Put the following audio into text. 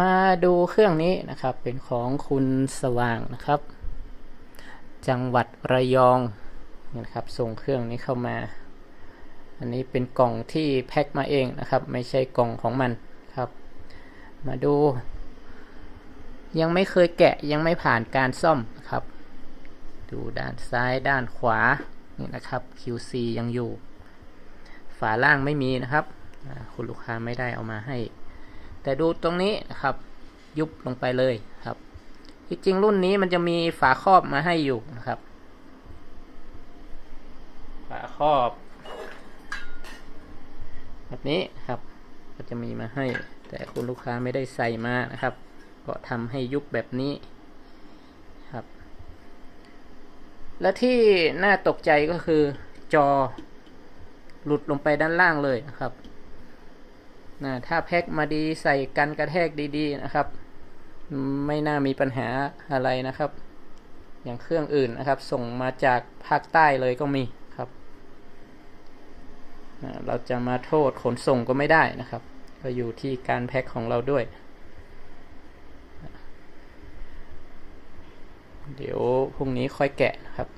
มาดูเครื่องนี้นะครับ เป็นของคุณสว่างนะครับ จังหวัดระยองนะครับ ส่งเครื่องนี้เข้ามา อันนี้เป็นกล่องที่แพ็คมาเองนะครับ ไม่ใช่กล่องของมันครับ มาดู ยังไม่เคยแกะยังไม่ผ่านการซ่อมนะครับ ดูด้านซ้ายด้านขวานี่นะครับ QC ยังอยู่ ฝาล่างไม่มีนะครับ คุณลูกค้าไม่ได้เอามาให้ แต่ดูตรงนี้นะครับ ยุบลงไปเลยครับ ที่จริงรุ่นนี้มันจะมีฝาครอบมาให้อยู่นะครับ ฝาครอบ แบบนี้ครับ ก็จะมีมาให้ แต่คุณลูกค้าไม่ได้ใส่มานะครับ ก็ทำให้ยุบแบบนี้ครับ และที่น่าตกใจก็คือจอหลุดลงไปด้านล่างเลยนะครับ นะถ้าแพ็คมาดีใส่กันกระแทกดีๆนะครับ ไม่น่ามีปัญหาอะไรนะครับ อย่างเครื่องอื่นนะครับ ส่งมาจากภาคใต้เลยก็มีครับอ่าเราจะมาโทษขนส่งก็ไม่ได้นะครับ ก็อยู่ที่การแพ็คของเราด้วย เดี๋ยวพรุ่งนี้ค่อยแกะนะครับ